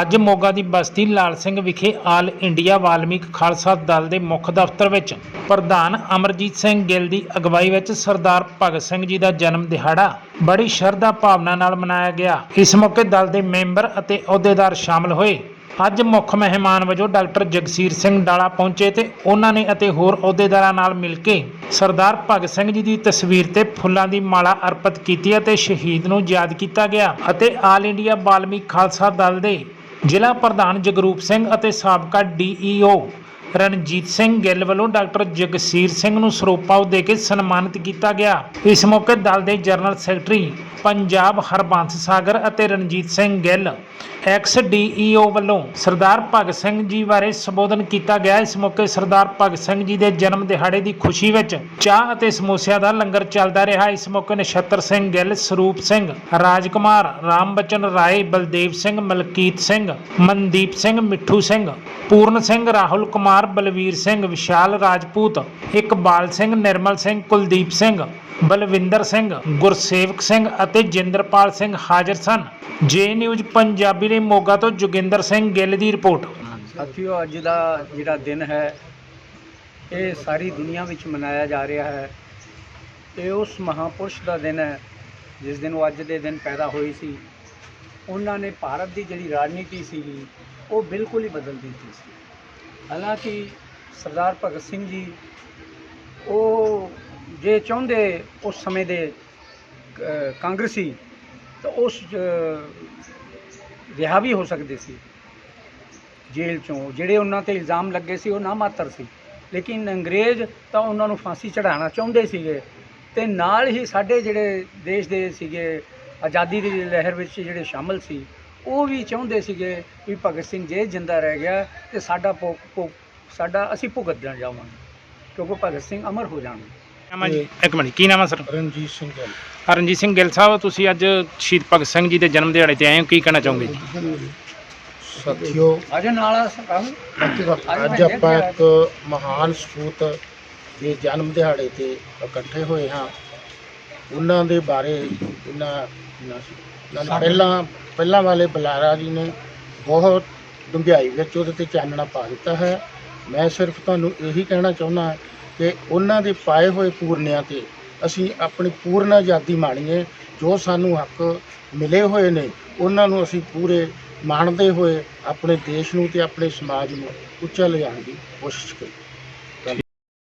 ਅੱਜ ਮੋਗਾ ਦੀ ਬਸਤੀ ਲਾਲ ਸਿੰਘ ਵਿਖੇ all India Valmik Khalsa Dal ਦੇ ਮੁੱਖ ਦਫ਼ਤਰ ਵਿੱਚ ਪ੍ਰਧਾਨ ਅਮਰਜੀਤ ਸਿੰਘ ਗਿੱਲ ਦੀ ਅਗਵਾਈ ਵਿੱਚ ਸਰਦਾਰ ਭਗਤ ਸਿੰਘ ਜੀ ਦਾ ਜਨਮ ਦਿਹਾੜਾ ਬੜੀ ਸ਼ਰਧਾ ਭਾਵਨਾ ਨਾਲ ਮਨਾਇਆ ਗਿਆ। ਇਸ ਮੌਕੇ ਦਲ ਦੇ ਮੈਂਬਰ ਅਤੇ ਅਹੁਦੇਦਾਰ ਸ਼ਾਮਲ ਹੋਏ। ਅੱਜ ਮੁੱਖ ਮਹਿਮਾਨ ਵਜੋਂ ਡਾਕਟਰ ਜਗਸੀਰ ਸਿੰਘ ਡਾਲਾ ਪਹੁੰਚੇ ਤੇ ਉਹਨਾਂ ਨੇ ਅਤੇ ਹੋਰ ਅਹੁਦੇਦਾਰਾਂ ਨਾਲ ਮਿਲ ਕੇ ਸਰਦਾਰ ਭਗਤ ਸਿੰਘ ਜੀ ਦੀ ਤਸਵੀਰ ਤੇ ਫੁੱਲਾਂ ਦੀ ਮਾਲਾ ਅਰਪਿਤ ਕੀਤੀ ਅਤੇ ਸ਼ਹੀਦ ਨੂੰ ਯਾਦ ਕੀਤਾ ਗਿਆ ਅਤੇ ਆਲ ਇੰਡੀਆ ਬਾਲਮੀਕ ਖਾਲਸਾ ਦਲ ਦੇ ਜ਼ਿਲ੍ਹਾ ਪ੍ਰਧਾਨ ਜਗਰੂਪ ਸਿੰਘ ਅਤੇ ਸਾਬਕਾ ਡੀਈਓ ਰਣਜੀਤ ਸਿੰਘ ਗਿੱਲ ਵੱਲੋਂ ਡਾਕਟਰ ਜਗਸੀਰ ਸਿੰਘ ਨੂੰ ਸਰੋਪਾ ਦੇ ਕੇ ਸਨਮਾਨਿਤ ਕੀਤਾ ਗਿਆ। ਇਸ ਮੌਕੇ ਦਲ ਦੇ ਜਨਰਲ ਸੈਕਟਰੀ ਪੰਜਾਬ ਹਰਬੰਸ ਸਾਗਰ ਅਤੇ ਰਣਜੀਤ ਸਿੰਘ ਗਿੱਲ, ਐਕਸ ਡੀਈਓ ਵੱਲੋਂ ਸਰਦਾਰ ਭਗਤ ਸਿੰਘ ਜੀ ਬਾਰੇ ਸੰਬੋਧਨ ਕੀਤਾ ਗਿਆ। ਇਸ ਮੌਕੇ ਸਰਦਾਰ ਭਗਤ ਸਿੰਘ ਜੀ ਦੇ ਜਨਮ ਦਿਹਾੜੇ ਦੀ ਖੁਸ਼ੀ ਵਿੱਚ ਚਾਹ ਅਤੇ ਸਮੋਸਿਆਂ ਦਾ ਲੰਗਰ ਚੱਲਦਾ ਰਿਹਾ। ਇਸ ਮੌਕੇ ਨਛੱਤਰ ਸਿੰਘ ਗਿੱਲ, ਸਰੂਪ ਸਿੰਘ, ਰਾਜਕੁਮਾਰ, ਰਾਮ ਬਚਨ ਰਾਏ, ਬਲਦੇਵ ਸਿੰਘ, ਮਲਕੀਤ ਸਿੰਘ, ਮਨਦੀਪ ਸਿੰਘ, ਮਿੱਠੂ ਸਿੰਘ, ਪੂਰਨ ਸਿੰਘ, ਰਾਹੁਲ ਕੁਮਾਰ, ਬਲਵੀਰ ਸਿੰਘ, ਵਿਸ਼ਾਲ ਰਾਜਪੂਤ, ਇਕਬਾਲ ਸਿੰਘ, ਨਿਰਮਲ ਸਿੰਘ, ਕੁਲਦੀਪ ਸਿੰਘ, ਬਲਵਿੰਦਰ ਸਿੰਘ, ਗੁਰਸੇਵਕ ਸਿੰਘ ਅਤੇ ਜਿੰਦਰਪਾਲ ਸਿੰਘ ਹਾਜ਼ਰ ਸਨ। ਜੇ ਨਿਊਜ਼ ਪੰਜਾਬੀ ਲਈ ਮੋਗਾ ਤੋਂ ਜੋਗਿੰਦਰ ਸਿੰਘ ਗਿੱਲ ਦੀ ਰਿਪੋਰਟ। ਸਾਥੀਓ, ਅੱਜ ਦਾ ਜਿਹੜਾ ਦਿਨ ਹੈ, ਇਹ ਸਾਰੀ ਦੁਨੀਆ ਵਿੱਚ ਮਨਾਇਆ ਜਾ ਰਿਹਾ ਹੈ। ਇਹ ਉਸ ਮਹਾਪੁਰਸ਼ ਦਾ ਦਿਨ ਹੈ, ਜਿਸ ਦਿਨ ਉਹ ਅੱਜ ਦੇ ਦਿਨ ਪੈਦਾ ਹੋਈ ਸੀ। ਉਹਨਾਂ ਨੇ ਭਾਰਤ ਦੀ ਜਿਹੜੀ ਰਾਜਨੀਤੀ ਸੀਗੀ ਉਹ ਬਿਲਕੁਲ ਹੀ ਬਦਲ ਦਿੱਤੀ ਸੀ। ਹਾਲਾਂਕਿ ਸਰਦਾਰ ਭਗਤ ਸਿੰਘ ਜੀ, ਉਹ ਜੇ ਚਾਹੁੰਦੇ ਉਸ ਸਮੇਂ ਦੇ ਕਾਂਗਰਸੀ ਤਾਂ ਉਸ ਰਿਹਾ ਵੀ ਹੋ ਸਕਦੇ ਸੀ। ਜੇਲ੍ਹ ਚੋਂ, ਜਿਹੜੇ ਉਹਨਾਂ ਤੇ ਇਲਜ਼ਾਮ ਲੱਗੇ ਸੀ, ਉਹ ਨਾ ਮਾਤਰ ਸੀ। ਲੇਕਿਨ ਅੰਗਰੇਜ਼ ਤਾਂ ਉਹਨਾਂ ਨੂੰ ਫਾਂਸੀ ਚੜਾਉਣਾ ਚਾਹੁੰਦੇ ਸੀਗੇ। ਤੇ ਨਾਲ ਹੀ ਸਾਡੇ ਜਿਹੜੇ ਦੇਸ਼ ਦੇ ਸੀਗੇ, ਆਜ਼ਾਦੀ ਦੀ ਲਹਿਰ ਵਿੱਚ ਜਿਹੜੇ ਸ਼ਾਮਲ ਸੀ, ਉਹ ਵੀ ਚਾਹੁੰਦੇ ਸੀਗੇ ਵੀ ਭਗਤ ਸਿੰਘ ਜੇ ਜਿੰਦਾ ਰਹਿ ਗਿਆ ਤੇ ਸਾਡਾ ਭੁ- ਭੁ- ਸਾਡਾ ਅਸੀਂ ਭੁਗਤ ਜਾਵਾਂਗੇ ਕਿਉਂਕਿ ਭਗਤ ਸਿੰਘ ਅਮਰ ਹੋ ਜਾਣਗੇ। ਨਾਮ ਹੈ ਜੀ? ਇੱਕ ਮਿੰਟ ਕੀ ਨਾਮ ਹੈ ਸਰ? ਰਣਜੀਤ ਸਿੰਘ ਗੱਲ। ਰਣਜੀਤ ਸਿੰਘ ਗਿੱਲ ਸਾਹਿਬ ਤੁਸੀਂ ਅੱਜ ਸ਼ਹੀਦ ਭਗਤ ਸਿੰਘ ਜੀ ਦੇ ਜਨਮ ਦਿਹਾੜੇ ਤੇ ਆਏ ਹੋ ਕੀ ਕਹਿਣਾ ਚਾਹੋਗੇ ਜੀ? ਸਾਥੀਓ ਅਜੇ ਨਾਲ ਅੱਜ ਆਪਾਂ ਇੱਕ ਮਹਾਨ ਸਪੂਤ ਦੇ ਜਨਮ ਦਿਹਾੜੇ ਤੇ ਇਕੱਠੇ ਹੋਏ ਹਾਂ। ਉਹਨਾਂ ਦੇ ਬਾਰੇ ਇਹਨਾਂ ਪਹਿਲਾਂ ਪਹਿਲਾਂ ਵਾਲੇ ਬੁਲਾਰਾ ਜੀ ਨੇ ਬਹੁਤ ਡੂੰਘਾਈ ਵਿੱਚ ਉਹਦੇ ਤੇ ਚਾਨਣਾ ਪਾ ਦਿੱਤਾ ਹੈ। ਮੈਂ ਸਿਰਫ ਤੁਹਾਨੂੰ ਇਹੀ ਕਹਿਣਾ ਚਾਹੁੰਦਾ ਕਿ ਉਹਨਾਂ ਦੇ ਪਾਏ ਹੋਏ ਪੂਰਨਿਆਂ ਤੇ ਅਸੀਂ ਆਪਣੀ ਪੂਰਨ ਆਜ਼ਾਦੀ ਮਾਣੀਏ, ਜੋ ਸਾਨੂੰ ਹੱਕ ਮਿਲੇ ਹੋਏ ਨੇ, ਉਹਨਾਂ ਨੂੰ ਅਸੀਂ ਪੂਰੇ ਮਾਣਦੇ ਹੋਏ ਆਪਣੇ ਦੇਸ਼ ਨੂੰ ਤੇ ਆਪਣੇ ਸਮਾਜ ਨੂੰ ਉੱਚਾ ਲਿਜਾਣ ਦੀ ਕੋਸ਼ਿਸ਼ ਕਰੀਏ।